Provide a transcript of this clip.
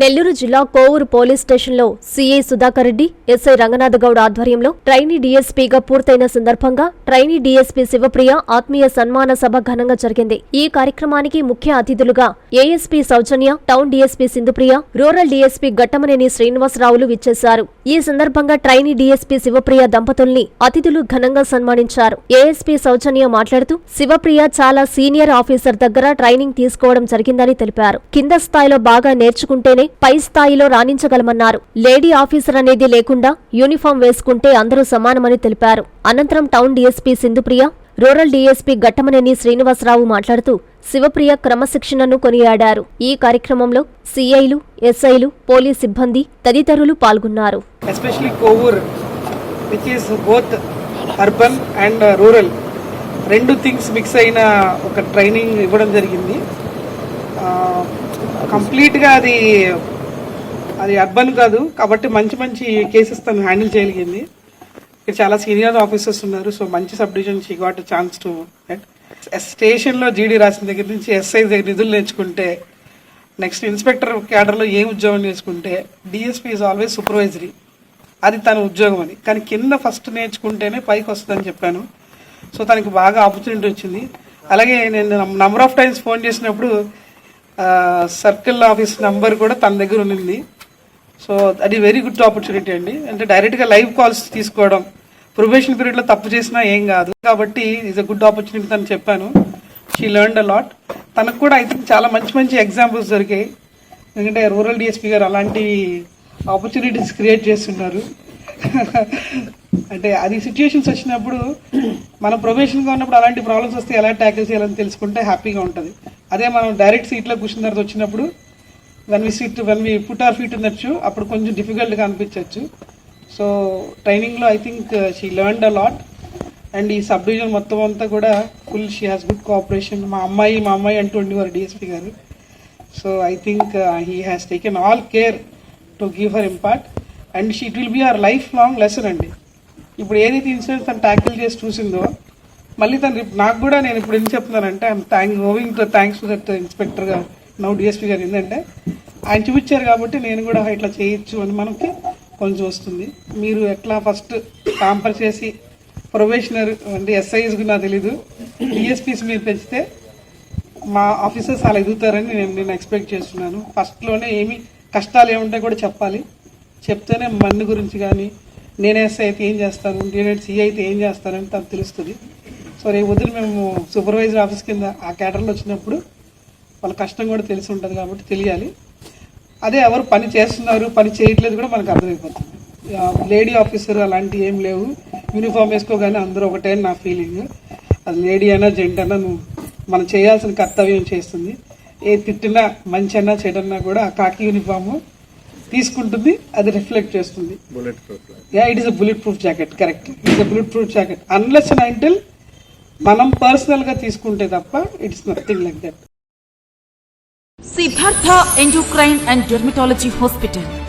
నెల్లూరు జిల్లా కోవూరు పోలీస్ స్టేషన్లో CI Sudhakar Reddy SI Ranganath Goud ఆధ్వర్యంలో ట్రైనీ డీఎస్పీగా పూర్తయిన సందర్భంగా ట్రైనీ డీఎస్పీ శివప్రియ ఆత్మీయ సన్మాన సభ ఘనంగా జరిగింది. ఈ కార్యక్రమానికి ముఖ్య అతిథులుగా ASP Soujanya town DSP Sindhupriya rural DSP Gattamaneni శ్రీనివాసరావులు విచ్చేశారు. ఈ సందర్భంగా ట్రైనీ డీఎస్పీ శివప్రియ దంపతుల్ని అతిథులు ఘనంగా సన్మానించారు. ఏఎస్పీ సౌజన్య మాట్లాడుతూ శివప్రియ చాలా సీనియర్ ఆఫీసర్ దగ్గర ట్రైనింగ్ తీసుకోవడం జరిగిందని తెలిపారు. కింద స్థాయిలో బాగా నేర్చుకుంటేనే పై స్థాయిలో రాణించగలమన్నారు. లేడీ ఆఫీసర్ అనేది లేకుండా యూనిఫామ్ వేసుకుంటే అందరూ సమానమని తెలిపారు. అనంతరం town DSP Sindhupriya rural DSP Gattamaneni Srinivasa Rao మాట్లాడుతూ శివప్రియ క్రమశిక్షణను కొనియాడారు. ఈ కార్యక్రమంలో సిఐలు ఎస్ఐలు పోలీస్ సిబ్బంది తదితరులు పాల్గొన్నారు. Especially Kovur which is both urban and rural రెండు థింగ్స్ మిక్స్ అయిన ఒక ట్రైనింగ్ ఇవ్వడం జరిగింది. కంప్లీట్గా అది అది అర్బన్ కాదు కాబట్టి మంచి మంచి కేసెస్ తను హ్యాండిల్ చేయగలిగింది. ఇక్కడ చాలా సీనియర్ ఆఫీసర్స్ ఉన్నారు సో మంచి sub division she got chance to స్టేషన్లో జీడీ రాసిన దగ్గర నుంచి ఎస్ఐ దగ్గర నిధులు నేర్చుకుంటే నెక్స్ట్ ఇన్స్పెక్టర్ క్యాడర్లో ఏం ఉద్యోగం నేర్చుకుంటే డిఎస్పీ ఈజ్ ఆల్వేస్ సూపర్వైజరీ అది తన ఉద్యోగం అని కానీ కింద ఫస్ట్ నేర్చుకుంటేనే పైకి వస్తుందని చెప్పాను. సో తనకి బాగా ఆపర్చునిటీ వచ్చింది. అలాగే నేను నంబర్ ఆఫ్ టైమ్స్ ఫోన్ చేసినప్పుడు సర్కిల్ ఆఫీస్ నంబర్ కూడా తన దగ్గర ఉన్నింది. సో అది వెరీ గుడ్ ఆపర్చునిటీ అండి. అంటే డైరెక్ట్గా లైవ్ కాల్స్ తీసుకోవడం. ప్రొబేషన్ పీరియడ్లో తప్పు చేసినా ఏం కాదు. కాబట్టి ఈజ్ అ గుడ్ ఆపర్చునిటీ అని చెప్పాను. షీ లెర్న్ అ లాట్ తనకు కూడా ఐ థింక్ చాలా మంచి మంచి ఎగ్జాంపుల్స్ దొరికాయి. ఎందుకంటే రూరల్ డిఎస్పీ గారు అలాంటి ఆపర్చునిటీస్ క్రియేట్ చేస్తున్నారు. అంటే అది సిచ్యుయేషన్స్ వచ్చినప్పుడు మనం ప్రొఫెషన్గా ఉన్నప్పుడు అలాంటి ప్రాబ్లమ్స్ వస్తే ఎలా ట్యాకిల్ చేయాలని తెలుసుకుంటే హ్యాపీగా ఉంటుంది. అదే మనం డైరెక్ట్ సీట్లో కూర్చున్న తర్వాత వచ్చినప్పుడు when we seat when we put our feet ఉండొచ్చు అప్పుడు కొంచెం డిఫికల్ట్గా అనిపించవచ్చు సో ట్రైనింగ్లో I think she learn a lot and ఈ సబ్ డివిజన్ మొత్తం అంతా కూడా full she has good cooperation మా అమ్మాయి మా అమ్మాయి అంటూ ఉండేవారు డిఎస్పీ గారు. So I think he has taken all care to give her impart and it will be our life long lesson అండి. ఇప్పుడు ఏదైతే ఇన్సిడెంట్ తను ట్యాకిల్ చేసి చూసిందో మళ్ళీ తను నాకు కూడా నేను ఇప్పుడు ఏం చెప్తున్నానంటే I'm thank going to thanks to that inspector గారు నౌ డిఎస్పీ గారు ఏంటంటే ఆయన చూపించారు కాబట్టి నేను కూడా ఇట్లా చేయొచ్చు అని మనకి కొంచెం వస్తుంది. మీరు ఎట్లా ఫస్ట్ కాంపర్ చేసి ప్రొబేషనర్ అంటే ఎస్ఐస్ నాకు తెలీదు. డిఎస్పీస్ మీరు పెంచితే మా ఆఫీసర్స్ అలా ఎదుగుతారని నేను నేను ఎక్స్పెక్ట్ చేస్తున్నాను. ఫస్ట్లోనే ఏమి కష్టాలు ఏముంటాయి కూడా చెప్పాలి. చెప్తేనే మన్ను గురించి కానీ నేనేస్తే అయితే ఏం చేస్తాను నేనే సిఐ అయితే ఏం చేస్తానని తనకు తెలుస్తుంది. సో రేపు వదిలి మేము సూపర్వైజర్ ఆఫీస్ కింద ఆ క్యాటర్లో వచ్చినప్పుడు వాళ్ళ కష్టం కూడా తెలిసి ఉంటుంది కాబట్టి తెలియాలి. అదే ఎవరు పని చేస్తున్నారు పని చేయట్లేదు కూడా మనకు అర్థమైపోతుంది. లేడీ ఆఫీసర్ అలాంటివి ఏం లేవు. యూనిఫామ్ వేసుకోగానే అందరూ ఒకటే నా ఫీలింగ్ అది లేడీ అయినా జెంట్ అయినా నువ్వు మనం చేయాల్సిన కర్తవ్యం చేస్తుంది. ఏ తిట్టినా మంచి అన్నా చెడన్నా కూడా ఆ కాకి యూనిఫామ్ తీసుకుంటుంది అది రిఫ్లెక్ట్ చేస్తుంది. Yeah it is a bullet proof jacket correct it's a bullet proof jacket unless and until మనం పర్సనల్గా తీసుకుంటే తప్ప it's nothing like that Siddhartha endocrine and dermatology hospital